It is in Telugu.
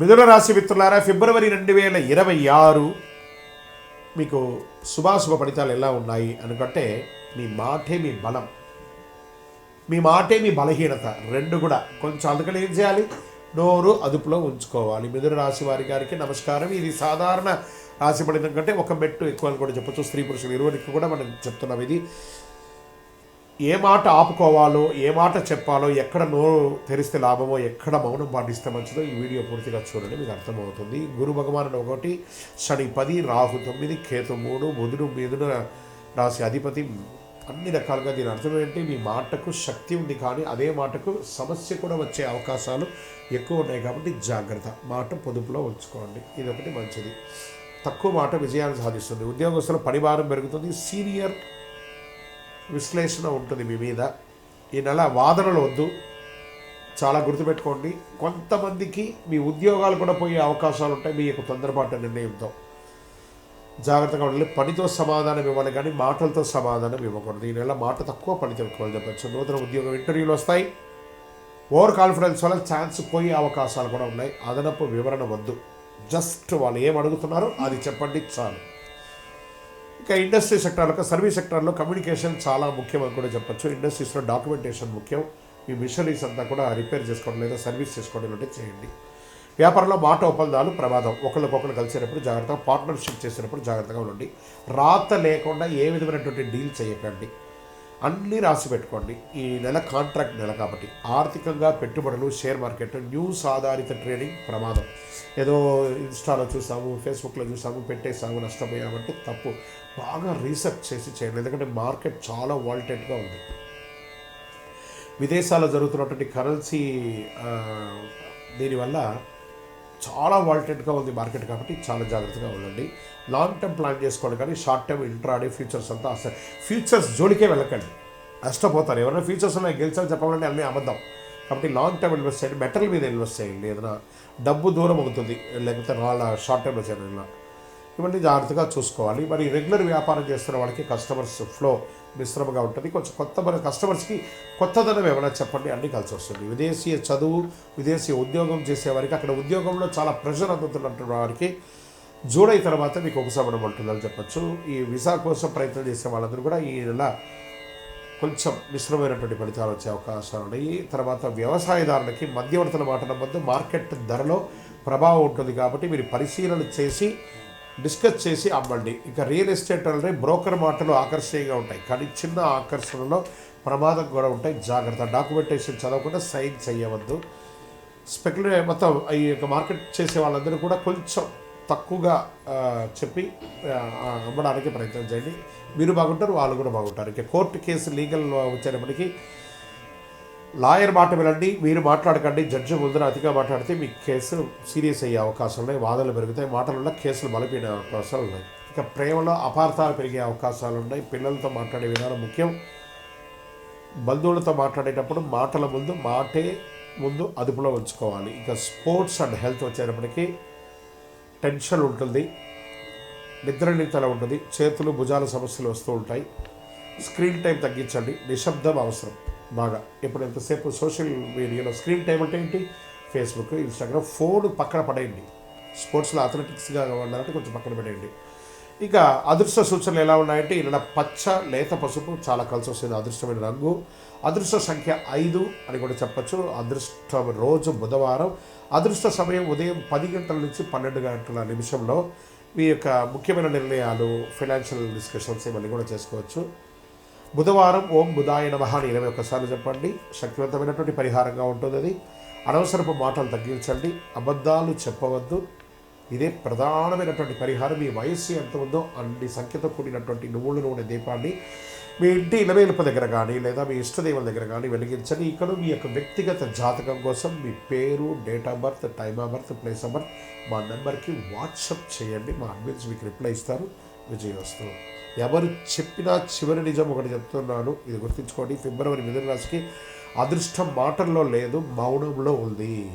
మిథున రాశి మిత్రులారా ఫిబ్రవరి రెండు వేల ఇరవై ఆరు మీకు శుభాశుభ ఫలితాలు ఎలా ఉన్నాయి అనుకుంటే మీ మాటే మీ బలం. మీ మాటే మీ బలహీనత రెండు కూడా కొంచెం అందుకని ఏం చేయాలి? నోరు అదుపులో ఉంచుకోవాలి. మిథున రాశి వారి గారికి నమస్కారం. ఇది సాధారణ రాశి ఫలితం కంటే ఒక మెట్టు ఎక్కువ అని కూడా చెప్పచ్చు. స్త్రీ పురుషులు ఇరువురికి కూడా మనం చెప్తున్నాం ఇది. ఏ మాట ఆపుకోవాలో ఏ మాట చెప్పాలో ఎక్కడ నోరు తెరిస్తే లాభమో ఎక్కడ మౌనం పాటిస్తే మంచిదో ఈ వీడియో పూర్తిగా చూడండి మీకు అర్థమవుతుంది. గురు భగవానుడు ఒకటి శని పది రాహు తొమ్మిది కేతు మూడు బుధుడు మీదున రాసి అధిపతి అన్ని రకాలుగా దీని అర్థం ఏంటి? మీ మాటకు శక్తి ఉంది కానీ అదే మాటకు సమస్య కూడా వచ్చే అవకాశాలు ఎక్కువ ఉన్నాయి కాబట్టి జాగ్రత్త. మాట పొదుపులో ఉంచుకోండి. ఇది ఒకటి మంచిది. తక్కువ మాట విజయాన్ని సాధిస్తుంది. ఉద్యోగస్తుల పనిభారం పెరుగుతుంది. సీనియర్ విశ్లేషణ ఉంటుంది మీ మీద. ఈ నెల వాదనలు వద్దు. చాలా గుర్తుపెట్టుకోండి. కొంతమందికి మీ ఉద్యోగాలు కూడా పోయే అవకాశాలు ఉంటాయి. మీ యొక్క తొందరపాటు నిర్ణయంతో. జాగ్రత్తగా ఉండాలి. పనితో సమాధానం ఇవ్వాలి కానీ మాటలతో సమాధానం ఇవ్వకూడదు. ఈ నెల మాట తక్కువ పనితో ఎక్కువ చెప్పచ్చు. నూతన ఉద్యోగం ఇంటర్వ్యూలు వస్తాయి. ఓవర్ కాన్ఫిడెన్స్ వల్ల ఛాన్స్ పోయే అవకాశాలు కూడా ఉన్నాయి. అదనపు వివరణ వద్దు. జస్ట్ వాళ్ళు ఏం అడుగుతున్నారో అది చెప్పండి చాలు. ఇక ఇండస్ట్రీ సెక్టార్లో సర్వీస్ సెక్టార్లో కమ్యూనికేషన్ చాలా ముఖ్యం అని కూడా చెప్పొచ్చు. ఇండస్ట్రీస్లో డాక్యుమెంటేషన్ ముఖ్యం. మీ మిషనరీస్ అంతా కూడా రిపేర్ చేసుకోవడం లేదా సర్వీస్ చేసుకోవడం అంటే చేయండి. వ్యాపారంలో మాట ఒప్పందాలు ప్రమాదం. ఒకరికొకరు కలిసినప్పుడు జాగ్రత్తగా పార్ట్నర్షిప్ చేసినప్పుడు జాగ్రత్తగా ఉండండి. రాత లేకుండా ఏ విధమైనటువంటి డీల్ చేయకండి. అన్నీ రాసి పెట్టుకోండి. ఈ నెల కాంట్రాక్ట్ నెల కాబట్టి. ఆర్థికంగా పెట్టుబడులు షేర్ మార్కెట్ న్యూస్ ఆధారిత ట్రేడింగ్ ప్రమాదం. ఏదో ఇన్స్టాలో చూసాము ఫేస్బుక్లో చూసాము పెట్టేసాము నష్టపోయామంటే తప్పు. బాగా రీసెర్చ్ చేసి చేయండి. ఎందుకంటే మార్కెట్ చాలా వాల్టెడ్గా ఉంది. విదేశాల్లో జరుగుతున్నటువంటి కరెన్సీ దీనివల్ల చాలా వాల్టెడ్గా ఉంది మార్కెట్ కాబట్టి చాలా జాగ్రత్తగా ఉండండి. లాంగ్ టర్మ్ ప్లాన్ చేసుకోండి కానీ షార్ట్ టర్మ్ ఇంట్రాడే ఫ్యూచర్స్ అంతా అసలు ఫ్యూచర్స్ జోలికే వెళ్ళకండి. నష్టపోతారు. ఎవరైనా ఫ్యూచర్స్ ఉన్నాయి గెలిచాలని చెప్పాలంటే అన్నీ అబద్ధం. కాబట్టి లాంగ్ టర్మ్ ఇన్వెస్ట్ చేయండి. మెటల్ మీద ఇన్వెస్ట్ చేయండి. ఏదైనా డబ్బు దూరం అవుతుంది. లేకపోతే వాళ్ళ షార్ట్ టర్మ్లో చేయాలి ఇవన్నీ జాగ్రత్తగా చూసుకోవాలి. మరి రెగ్యులర్ వ్యాపారం చేస్తున్న వాళ్ళకి కస్టమర్స్ ఫ్లో మిశ్రమంగా ఉంటుంది. కొంచెం కొత్త మన కస్టమర్స్కి కొత్తదనం ఏమైనా చెప్పండి అన్నీ కలిసి వస్తుంది. విదేశీయ చదువు విదేశీ ఉద్యోగం చేసేవారికి అక్కడ ఉద్యోగంలో చాలా ప్రెషర్ అందుతున్నటువంటి వారికి జూలై తర్వాత మీకు ఉపశమనం ఉంటుందని చెప్పొచ్చు. ఈ వీసా కోసం ప్రయత్నం చేసే వాళ్ళందరూ కూడా ఈ నెల కొంచెం మిశ్రమైనటువంటి ఫలితాలు వచ్చే అవకాశాలు ఉన్నాయి. తర్వాత వ్యవసాయదారులకి మధ్యవర్తుల మాట నమ్మద్దు. మార్కెట్ ధరలో ప్రభావం ఉంటుంది కాబట్టి మీరు పరిశీలన చేసి డిస్కస్ చేసి అమ్మండి ఇక రియల్ ఎస్టేట్ అంటే బ్రోకర్ మాటలు ఆకర్షణీయంగా ఉంటాయి. కానీ చిన్న ఆకర్షణలో ప్రమాదం కూడా ఉంటాయి. జాగ్రత్త. డాక్యుమెంటేషన్ చదవకుండా సైన్ చేయవద్దు. స్పెక్యులే మొత్తం ఈ యొక్క మార్కెట్ చేసే వాళ్ళందరూ కూడా కొంచెం తక్కువగా చెప్పి అమ్మడానికి ప్రయత్నం చేయండి. మీరు బాగుంటారు వాళ్ళు కూడా బాగుంటారు. ఇక కోర్టు కేసు లీగల్ వచ్చేటప్పటికి లాయర్ మాట వినండి మీరు మాట్లాడకండి జడ్జి ముందున అతిగా మాట్లాడితే మీ కేసు సీరియస్ అయ్యే అవకాశాలు ఉన్నాయి వాదనలు పెరుగుతాయి మాటలలో కేసులు బలపడే అవకాశాలు ఉన్నాయి. ఇక ప్రేమలో అపార్థాలు పెరిగే అవకాశాలు ఉన్నాయి. పిల్లలతో మాట్లాడే విధానం ముఖ్యం. బంధువులతో మాట్లాడేటప్పుడు మాటల ముందు మాటే ముందు అదుపులో ఉంచుకోవాలి. ఇక స్పోర్ట్స్ అండ్ హెల్త్ వచ్చేటప్పటికి టెన్షన్ ఉంటుంది నిద్రనితల ఉంటుంది చేతులు భుజాల సమస్యలు వస్తూ ఉంటాయి. స్క్రీన్ టైం తగ్గించండి నిశ్శబ్దం అవసరం. బాగా. ఇప్పుడు ఎంతసేపు సోషల్ మీడియాలో స్క్రీన్ టైం అంటే ఏంటి? ఫేస్బుక్ ఇన్స్టాగ్రామ్ ఫోన్ పక్కన పడేయండి. స్పోర్ట్స్లో అథ్లెటిక్స్గా ఉండాలంటే కొంచెం పక్కన పడేయండి. ఇక అదృష్ట సూచనలు ఎలా ఉన్నాయంటే ఇలా పచ్చ లేత పసుపు చాలా కలిసి వస్తుంది. అదృష్టమైన రంగు. అదృష్ట సంఖ్య ఐదు అని కూడా చెప్పచ్చు. అదృష్ట రోజు బుధవారం. అదృష్ట సమయం ఉదయం పది గంటల నుంచి పన్నెండు గంటల నిమిషంలో. మీ యొక్క ముఖ్యమైన నిర్ణయాలు ఫైనాన్షియల్ డిస్కషన్స్ ఇవన్నీ కూడా చేసుకోవచ్చు. బుధవారం ఓం బుధాయ నమః అని ఇరవై ఒక్కసార్లు చెప్పండి. శక్తివంతమైనటువంటి పరిహారంగా ఉంటుంది అది. అనవసరపు మాటలు తగ్గించండి. అబద్ధాలు చెప్పవద్దు. ఇదే ప్రధానమైనటువంటి పరిహారం. మీ వయస్సు ఎంత ఉందో అన్ని సంఖ్యతో కూడినటువంటి నువ్వుల నూనె దీపాన్ని మీ ఇంటి ఇలవేలుపు దగ్గర కానీ లేదా మీ ఇష్టదేవుల దగ్గర కానీ వెలిగించండి. ఇక్కడ మీ యొక్క వ్యక్తిగత జాతకం కోసం మీ పేరు date of birth time of birth place of birth మా నెంబర్కి వాట్సప్ చేయండి. మా అడ్మిన్స్ మీకు రిప్లై ఇస్తారు. విజయవస్తు. ఎవరు చెప్పినా చివరి నిజం ఒకటి చెప్తున్నాను. ఇది గుర్తుంచుకోండి. ఫిబ్రవరి మిథున రాశికి అదృష్టం మాటల్లో లేదు మౌనంలో ఉంది.